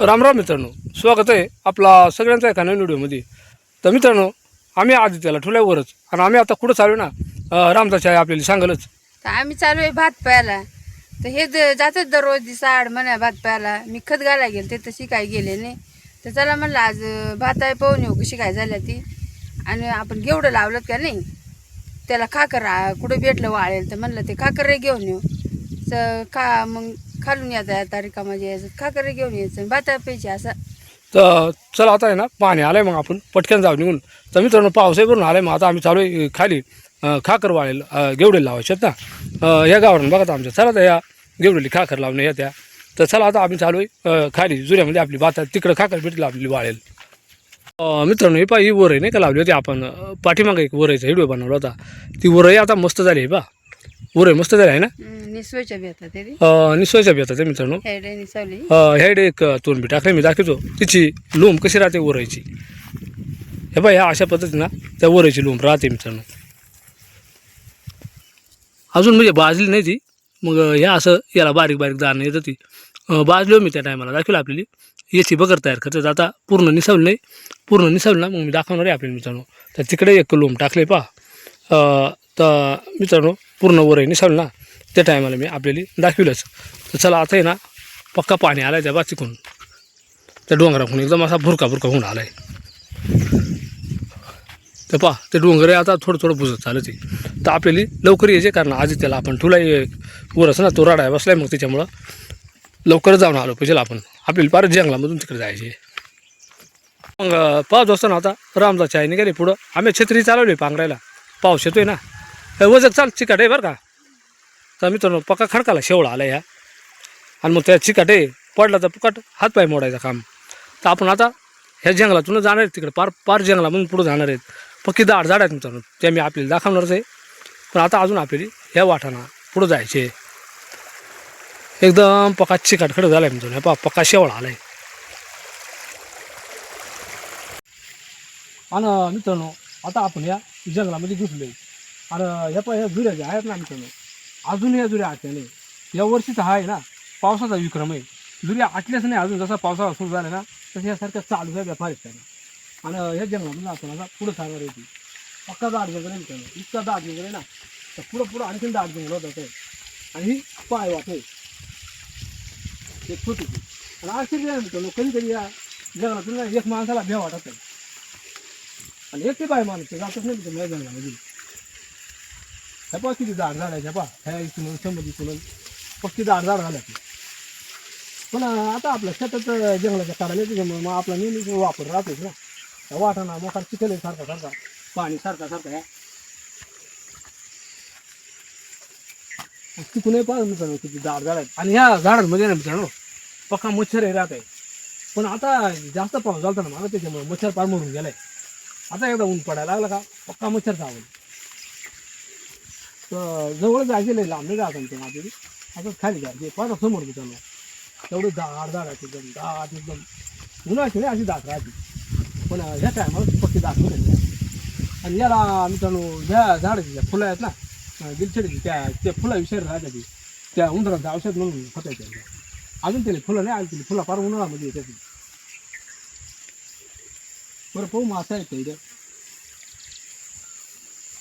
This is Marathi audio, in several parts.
राम राम मित्रांनो स्वागत आहे आपला सगळ्यांचा एका नवीन व्हिडिओमध्ये. तर मित्रांनो आम्ही आधी त्याला ठुल्यावरच आणि आम्ही आता कुठं चालू ना रामदास आहे आपल्याला सांगलच. तर आम्ही चालू आहे भात प्यायला. तर हे द- जातात दररोज दिसा आड म्हणा भात प्यायला मी खत घालायला गेले ते तशी काही गेले नाही. तर चला म्हणलं आज अं, भात आहे पाहून येऊ कशी काय झाल्या ती. आणि आपण घेवडं लावलं का नाही त्याला खाकर आ- कुठं भेटलं वाळेल तर म्हणलं ते खाकर घेऊन येऊ. तर का मग खालून यायचं तारीख रिकामा यायचं. खाकर घेऊन यायचं. भाता प्यायची असं. तर चला आता आहे ना पाणी आलं आहे मग आपण. पटकन जाऊ निघून. तर मित्रांनो पावसाही भरून आलाय आहे मग. आता आम्ही चालू आहे खाली अं, खाकर वाळेल अं, गेवडे लावायचे आहेत ना. अं, या गावावरून बघा आता आमच्या. चला तर या गेवडेली खाकर लावणे या त्या तर चला आता आम्ही चालू आहे अं, खाली जुऱ्यामध्ये आपली भात तिकडं खाकर भेटली आपली वाळेल. मित्रांनो ही पा ही वरई नाही का लावली होती आपण. पाठीमागं पाठीमागे एक वरईचा व्हिडिओ बनवला होता. ती वरई आता मस्त झाली आहे बा वरई मस्त झाली आहे ना? निसवायच्या ते अं, निसवायच्या बेतात आहे मित्रांनो. हेडे निसवली. अं, ह्याकडे एक तोंड बी टाकले मी दाखवतो. तिची लूम कशी राहते वरायची हे बाय ह्या अशा पद्धतीनं त्या वरायची लूम राहते मित्रांनो. अजून म्हणजे भाजली नाही ती. मग ह्या असं याला बारीक बारीक दाणं येतं ती. अं, भाजलो मी त्या टायमाला दाखवलं आपल्याला. याची बगर तयार करतात. आता पूर्ण निसवलं नाही. पूर्ण निसवलं ना मग मी दाखवणार आहे आपल्याला मित्रांनो. तर तिकडे एक लोम टाकले पा तर मित्रांनो पूर्ण वरही निसवलं ना त्या टायमाला मी आपल्याला दाखविलंच. तर चला आता आहे ना पक्का पाणी आलाय त्या बाचिकून त्या डोंगराकून एकदम असा भुरका भुरका होऊन आला आहे तर पहा ते डोंगर आहे आता थोडं थोडं बुजत चालत आहे. तर आपल्याला लवकर यायचे कारण आधी त्याला आपण ठुला वरच ना तो राडाय आहे मग त्याच्यामुळं लवकर जाऊन आलो पाहिजे आपण. आपल्याला पार जंगलामधून तिकडे जायचे मग अं, पाऊस असताना आता रामदाच्या आईने गेले पुढं. आम्ही छत्री चालवली पांघरायला पाऊस येतोय ना. हे चाल चिकाट आहे बरं का? तर मित्रांनो पक्का खडकाला शेवळा आला ह्या आणि मग त्या चिकाट आहे पडला तर फुकट हातपाय मोडायचं काम. तर आपण आता ह्या जंगलातून जाणार आहेत तिकडे पार पार जंगलामधून पुढे जाणार आहेत. पक्की दाड झाड आहेत मित्रांनो ते मी आपल्याला दाखवणारच आहे. पण आता अजून आपल्याला ह्या वाटाना पुढं जायचे एकदम पक्का चिकाट खडक झाला आहे मित्रांनो पा पक्का शेवळा आला आहे आणि मित्रांनो आता आपण या जंगलामध्ये घुसलो आणि ह्या पण ह्या जुऱ्या ज्या आहेत ना आमच्या अजून या जुऱ्या आटल्या नाही या वर्षीचा हा आहे ना पावसाचा विक्रम आहे. जुऱ्या आटल्याच नाही अजून जसा पावसाळा सुरू झाला ना तसं यासारख्या चालू आहे व्यापारी त्याला. आणि ह्या जंगलामध्ये आपण आता पुढं सांगणार आहे पक्का दाट जंगल आहे त्यानं इतका दाट जंगल आहे ना तर पुढं पुढं आणखीन दाट जंगल होतं ते. आणि ही पाय वाट आहे. एक छोटी आणि आश्चर्य आहे मित्रांनो कधी कधी या जंगलातून एक माणसाला भ्या वाटत आहे. आणि एकटे पाय माणूस जातच नाही मित्रांनो या जंगलामध्ये. ह्या पा किती झाड झाड आहे ह्या पा ह्या इथून शंभर इथून पक्की झाड झाड झाल्या पण वापर ना पाहा किती झाड ना पक्का मच्छर हे राहत आहे पण आता जास्त पाऊस झाला ना मच्छर पार मरून गेलाय आता एकदा ऊन पडायला लागला का पक्का मच्छर तर जवळ जायचे नाही लांब नाही राहत ते माझे आता खाली जायचे पाहता समोर मित्रांनो तेवढं दाट दाट आहे एकदम दाट एकदम. उन्हाळ्याची नाही अशी दाट राहते. पण ह्या टायमाला पक्की दाट होते आणि याला मित्रांनो ह्या झाडाची ज्या फुलं आहेत ना गिलछडीची त्या त्या फुला विषय राहतात ती. त्या उंदराचं औषध म्हणून फटायचं अजून त्याला फुलं नाही आली तिला फुलं फार उन्हाळ्यामध्ये येतात. ती. बरं पाहू मासा आहेत का इथं?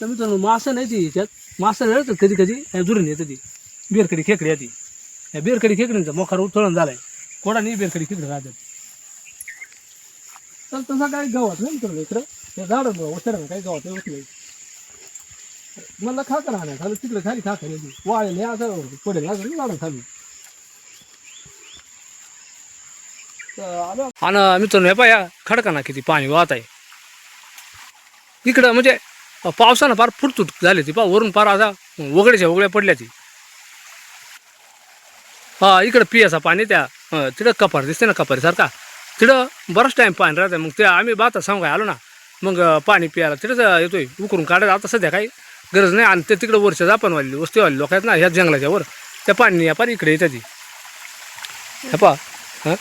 तर मित्रांनो मासा नाही ती याच्यात मासा नाही कधी कधी जुरून येतं ती. बेरकडी खेकडी येते. या बेरकडी खेकडींचा मोखार उतळण झालाय. कोणाने बेरकडी खेकडी राहतात. तर तसा काही गावात नाही मित्रांनो इकडं. त्या झाडं उतरण काही गावात होत नाही मला खाकर राहणार खाली तिकडे खाली खाकर येते. वाळेल असं पडेल असं झाडं खाली. आणि मित्रांनो हे पाया खडकाना किती पाणी वाहत आहे. इकडं म्हणजे पावसानं फार फुटतूट झाली ती पा वरून फार आता वगड्याच्या वगळ्या पडल्या ती. हा इकडं पियाचा पाणी त्या तिकडं कपार दिसते ना कपारीसारखा. तिकडं बराच टाईम पाणी राहतं. मग ते आम्ही बाता सांगाय आलो ना मग पाणी पियाला तिकडंच येतोय. उकरून काढायला आता सध्या काही गरज नाही. आणि ते तिकडं वरच्या जापानवाली वस्तीवाली लोक आहेत ना ह्या जंगलाच्या वर त्या पाणी या पार इकडे येतं ती. हे पा हां.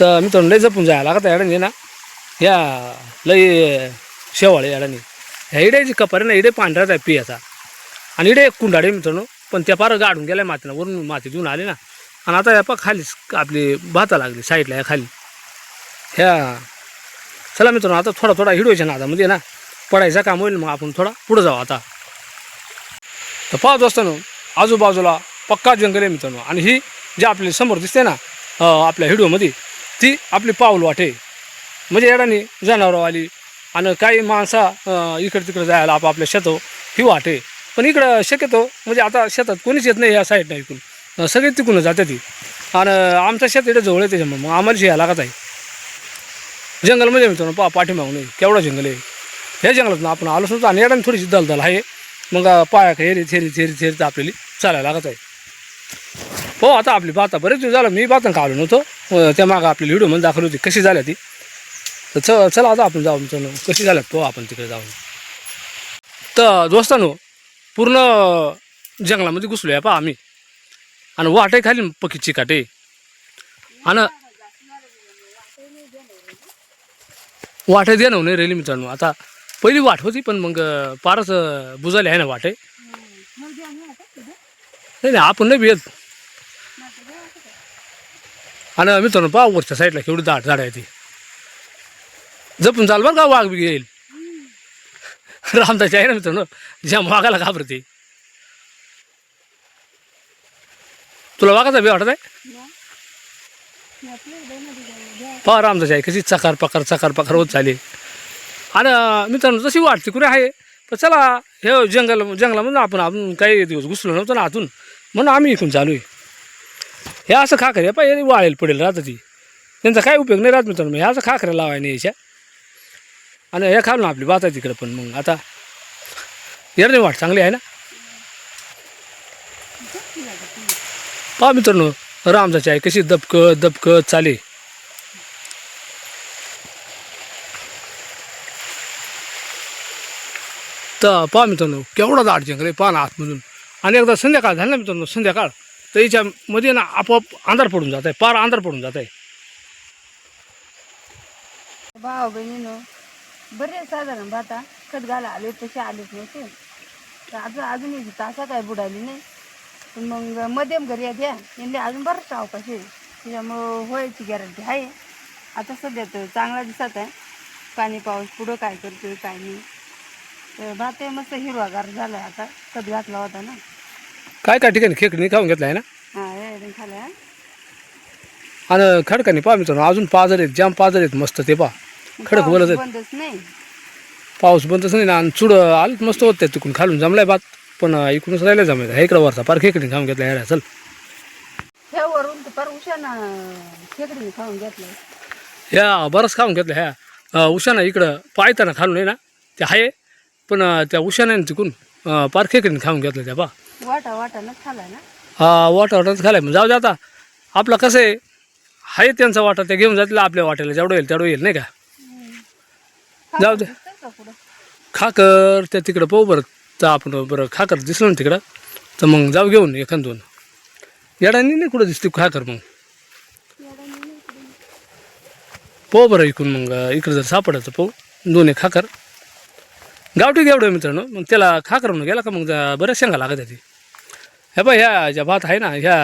तर मित्रांनो लय जपून जायला लागत अडाणी ना. ह्या लय शेवाळे याडाने ह्या इड्याची कपारी ना इडे पांढऱ्यात आहे पियाचा आणि इडे एक कुंडाडे मित्रांनो पण त्या पार गाडून गेल्या मातीनं वरून माती देऊन आले ना. आणि आता या पा खालीच आपली भाता लागली साईडला या खाली. ह्या चला मित्रांनो आता थोडा थोडा हिडवायच्या म्हणजे ना पडायचा काम होईल मग आपण थोडा पुढं जाऊ आता. तर पाहत असताना आजूबाजूला पक्का जंगल आहे मित्रांनो. आणि ही जी आपली समोर दिसते ना आपल्या व्हिडिओमध्ये ती आपली पाऊल वाटे. म्हणजे येडाने जनावरं आली आणि काही माणसं इकडं इकडे तिकडे जायला आपापल्या शेतो ही वाटे पण इकडं शक्यतो म्हणजे आता शेतात कोणीच येत नाही या साईडनं इकडून. सगळे तिकडून जाते ती आणि आमचं शेत इकडे जवळ आहे त्याच्यामुळे. मग आम्हाला शिया लागत आहे. जंगलमध्ये म्हणजे मिळतो ना पा पाठीमागून आहे. केवढं जंगल आहे. ह्या जंगलातून आपण आलो सुद्धा आणि याडाने थोडीशी दलदल आहे. मग पाया हेरी थेरी थेरी थेरी तर आपल्याला चालायला लागत आहे. हो आता आपली बाता बरेच दिवस झालं. मी बाता काढलो नव्हतो त्या मागं आपली व्हिडिओमध्ये दाखवली होती. कशी झाल्या ती? तर च चला आता आपण जाऊ मित्रांनो कशी झाल्यात पाहू आपण तिकडे जाऊन. तर दोस्तानो पूर्ण जंगलामध्ये घुसलो आहे पहा आम्ही. आणि वाटे खाली पकी चिकाटे आणि वाटे दे ना नाही रेली मित्रांनो. आता पहिली वाट होती पण मग फारच बुजायला आहे ना वाटे नाही नाही आपण नाही भेट आणि मित्रांनो पहा वरच्या साईडला केवढी दाट झाड आहे ती. जपून चाल बरं का वाघ बी येईल. रामदाची आहे ना मित्रांनो ज्या वाघाला घाबरते. तुला वाघाचा बी वाटत आहे? पहा रामदास आहे कशी चकार पकार चकार पकार होत चालली. आणि मित्रांनो तशी वाटते कुठे आहे पण चला हे जंगल जंगलामधून आपण आपण काही दिवस घुसलो नव्हतो ना आतून म्हणून आम्ही इकडून चालू आहे हे असं खाकर आहे पाहिजे वाळेल पडेल राहतं ती. त्यांचा काय उपयोग नाही राहत मित्रांनो हे असं खाकऱ्या लावाय याच्या आणि हे खालून आपली बात इकडे तिकडे पण मग आता येणार वाट चांगली आहे ना? पहा मित्रांनो रामजाची आहे कशी दबकत दबकत चाले. तर पहा मित्रांनो केवढा दाट जंगल आहे पहा ना आतमधून. आणि एकदा संध्याकाळ झाली ना मित्रांनो संध्याकाळ तर याच्यामध्ये ना आपोआप अंधार पडून जात आहे पार अंधार पडून जात आहे भाऊ बरे साधारण भाता खत घाला. आले तसे आलेच नव्हते. तर अजून अजून एक तासा काय बुडाली नाही. पण मग मध्यम घरी द्या यांनी अजून बरंच अवकाश आहे त्याच्यामुळं व्हायची गॅरंटी आहे. आता सध्या तर चांगला दिसत आहे. पाणी पाऊस पुढं काय करतोय काय नाही. तर भात आहे मस्त हिरवागार झाला आता. खत घातला होता ना. काय काय ठिकाणी खेकडी खाऊन घेतला आहे ना? हा हे खाला आणि खडकाने पहा मित्रांनो अजून पाजर आहेत जाम पाजर आहेत मस्त ते पहा. खडक बोलत आहेत. बंदच नाही. पाऊस बंदच नाही ना आणि चुड आलं मस्त होत तिकडून. खालून जमलाय बात पण इकडूनच राहिलं जमायचं हे इकडं वरचा पार खेकडी खाऊन घेतला ह्या चल. ह्या वरून तर फार उशाना खेकडीने खाऊन घेतलं ह्या बरंच खाऊन घेतलं ह्या अं, उशानं इकडं पायताना खालून आहे ना ते आहे पण अं, त्या उशाने तिकून पार खेकडीने खाऊन घेतलं त्या पहा वाटा वाटानच खाला ना. हा वाटा वाटाच खालाय. मग जाऊ दे आता. आपलं कसं आहे आहे त्यांचा वाटा ते घेऊन जातील आपल्या वाट्याला जेवढं येईल तेवढं येईल नाही का? जाऊ दे. खाकर त्या तिकडं पाहू बरं. तर आपण बरं खाकर दिसलं ना तिकडं. तर मग जाऊ घेऊन एखाद दोन. येडानी नाही कुठं दिसते खाकर मग. पाहू बरं इकडून मग इकडं जर सापडायचं पाहू. दोन एक खाकर. गावठी एवढं मित्रांनो. मग त्याला खाकर म्हणून गेला का मग बऱ्याच शेंगा लागत आहे ती ह्या बा ह्या ज्या भात आहे ना ह्या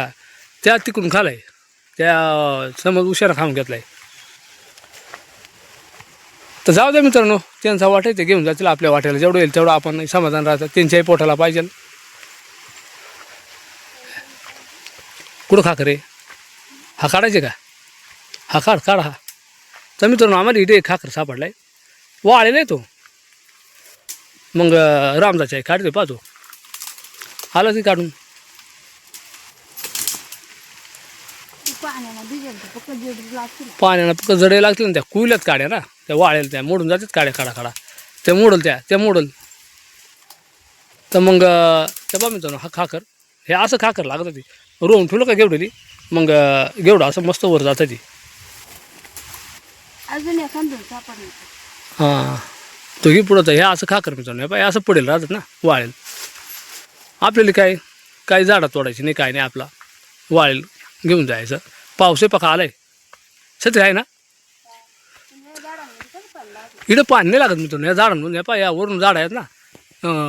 त्या तिकडून खालाय. त्या समज उशारा खाऊन घेतलाय. तर जाऊ द्या मित्रांनो त्यांचा वाटा ते घेऊन जातील आपल्या वाट्याला. जेवढं येईल तेवढं आपण समाधान राहतं त्यांच्याही पोटाला पाहिजे. कुठं खाकर रे हा काढायचे का? हा काढ काढ हा. तर मित्रांनो आम्हाला इथे एक खाकर सापडलाय. वाळेला आहे तो. मग रामदाचा आहे काढते पाहतो. आला की काढून पाण्याला भिजेल तर फक्त जेवढी लागतील पाण्यानं पक्क जडे लागतील ना त्या कुल्यात काड्या ना. त्या वाळेल त्या. मोडून जातात काड्या काढा काढा त्या मोडल त्या. त्या मोडल. तर मग त्या बा मित्रांनो हा खाकर. हे असं खाकर लागत ती. रोवून ठेवलं का गेवढली? मग गेवढं असं मस्त वर जातं ती. हां. तो ही पुढं हे असं खाकर मित्रांनो. हे असं पडेल राहतात ना. वाळेल. आपल्याला काय काही झाडं तोडायची नाही काय नाही आपला. वाळेल घेऊन जायचं. पावसे पका आलाय. छत्री आहे ना? इकडं पाणी नाही लागत मित्रांनो. या झाडांमधून या पाय या वरून झाड आहेत ना.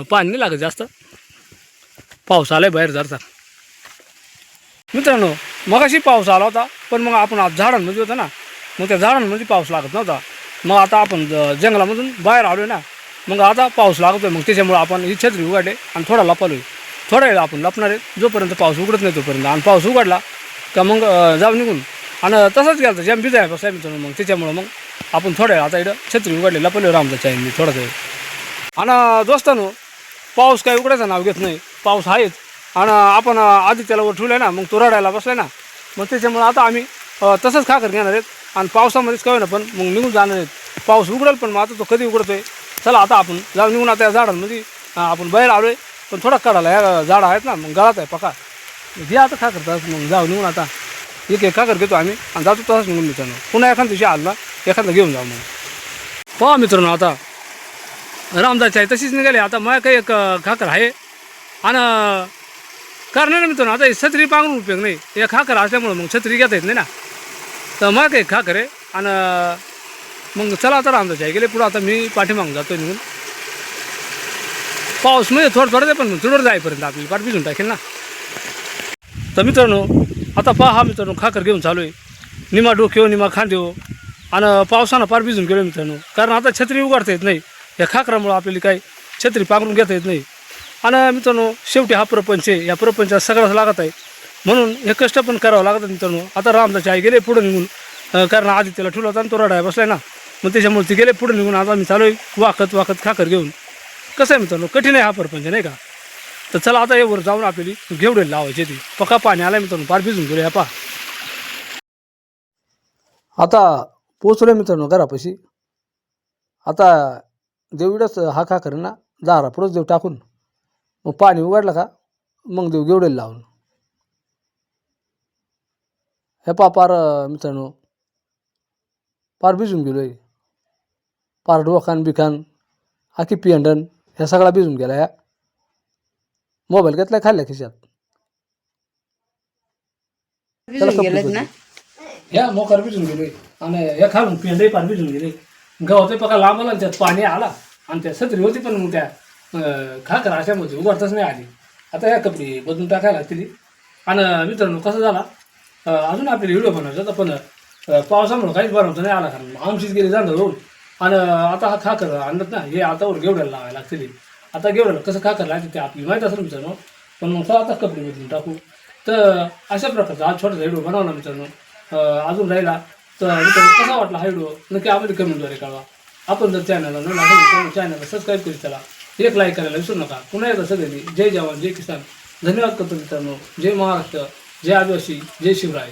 पाणी नाही लागत जास्त. पाऊस आलाय बाहेर जातात मित्रांनो मगाशी पाऊस आला होता पण मग आपण आज झाडांमध्ये होतो ना. मग त्या झाडांमध्ये पाऊस लागत नव्हता. मग आता आपण जंगलामधून बाहेर आलो ना. मग आता पाऊस लागतो मग त्याच्यामुळे आपण ही छत्री उघडले आणि थोडा लपालो थोडा वेळ आपण लपणार आहे. जोपर्यंत पाऊस उघडत नाही तोपर्यंत. आणि पाऊस उघडला का मग जाऊ निघून. आणि तसंच गेलं तर ज्याम आहे साहेब मित्रांनो मग. त्याच्यामुळं मग आपण थोड्या वेळ आता इकडं छत्री उघडलेला पहिले रामचा आहे मी थोडासा. वेळ आणि दोस्तानो पाऊस काय उघडायचं नाव घेत नाही. पाऊस आहेच. आणि आपण आधी त्याला वर ठेवलं ना मग तो रडायला बसलाय ना. मग त्याच्यामुळं आता आम्ही तसंच खाकर घेणार आहेत. आणि पावसामध्येच काय ना पण मग निघून जाणार आहेत. पाऊस उघडेल पण मग आता तो कधी उघडतोय? चला आता आपण जाऊन निघून आता या झाडांमध्ये आपण बाहेर आलोय. पण थोडा काढायला या झाडं आहेत ना मग गळात आहे पका दे आता काय करतात मग जाऊ निघून आता. एक एक खाकर घेतो आम्ही आणि जातो तसंच निघून मित्रांनो. पुन्हा एखाद्या दिवशी आला एखादा घेऊन जाऊ मग. पहा मित्रांनो आता. रामदास आहे तशीच निघाली. आता मग काही एक खाकर आहे. आणि कारण ना मित्रांनो आता छत्री पांघरून उपयोग नाही. हे खाकर असल्यामुळं मग छत्री घेता येत नाही ना. तर मग काही खाकर आहे. आणि मग चला आता रामदास आहे गेले. पुढं आता मी पाठीमागून जातो निघून. पाऊस म्हणजे थोडं थोडं पण चुडवर जाईपर्यंत आपली पाठ भिजून टाकेल ना. तर मित्रांनो आता पहा हा मित्रांनो खाकर घेऊन चालू आहे. निमा डोक्यो निमा खांदेव आणि पावसानं पार भिजून गेलो मित्रांनो. कारण आता छत्री उघडता येत नाही. या खाकरामुळं आपल्याला काही छत्री पांघरून घेता येत नाही. आणि मित्रांनो शेवटी हा प्रपंच आहे. या प्रपंचात सगळंच लागत आहे. म्हणून हे कष्ट पण करावं लागतात मित्रांनो. आता रामदाची आई गेले पुढे निघून कारण आधी त्याला ठेवला होता आणि तो रडाय बसलाय ना. मग त्याच्यामुळे ते गेले पुढे निघून आता आम्ही चालू आहे. वाकत वाकत खाकर घेऊन. कसं आहे मित्रांनो? कठीण आहे हा प्रपंच नाही का? तर चला आता यावर जाऊन आपली घेवडे लावायची ती. पका पाणी आला मित्रांनो पार भिजून गेलो पा आता पोचलो मित्रांनो घरापाशी. आता देवडच हा खा करेन ना दारा पुढंच देव टाकून. मग पाणी उघडलं का मग देव घेवडेल लावून. हे पा पार मित्रांनो पार भिजून गेलोय. पार डोखान बिखान आखी पिंडन ह्या सगळा भिजून गेला ह्या मोबाईल घेतलाय खाल्ल्या खिशात? भिजून गेलेत ना? या मोकार भिजून गेले. आणि या खालून पेंडही पाणी भिजून गेले. गव्हाचे पका लांब आला आणि त्यात पाणी आला. आणि त्या सत्री होती पण मग त्या अं, खाकर अशामध्ये उघडताच नाही आली. आता या कपडे बदलून टाकायला लागतील. आणि मित्रांनो कसं झाला? अं, अजून आपल्याला व्हिडिओ बनवायचा होता पण अं, पावसामुळे काहीच बनवता नाही आला कारण आमचीच गेली जाणं रोड आणि आता हा खाकर आणत ना हे आता वर गेवड्याला लावायला लागतील. आता गेवड्याला कसं काय लागते ते आपली माहीत असेल मित्रांनो पण मग चला आता कपडे बदलून टाकू. तर अशा प्रकारचा आज छोटासा व्हिडिओ बनवला मित्रांनो अजून राहिला तर मित्रांनो कसा वाटला हा व्हिडिओ? नक्की आम्हाला कमेंटद्वारे कळवा. आपण जर चॅनलला न लागेल चॅनलला सबस्क्राईब करू त्याला एक लाईक करायला विसरू नका. पुन्हा एकदा सगळ्यांनी जय जवान जय किसान. धन्यवाद करतो मित्रांनो. जय महाराष्ट्र जय आदिवासी जय शिवराय.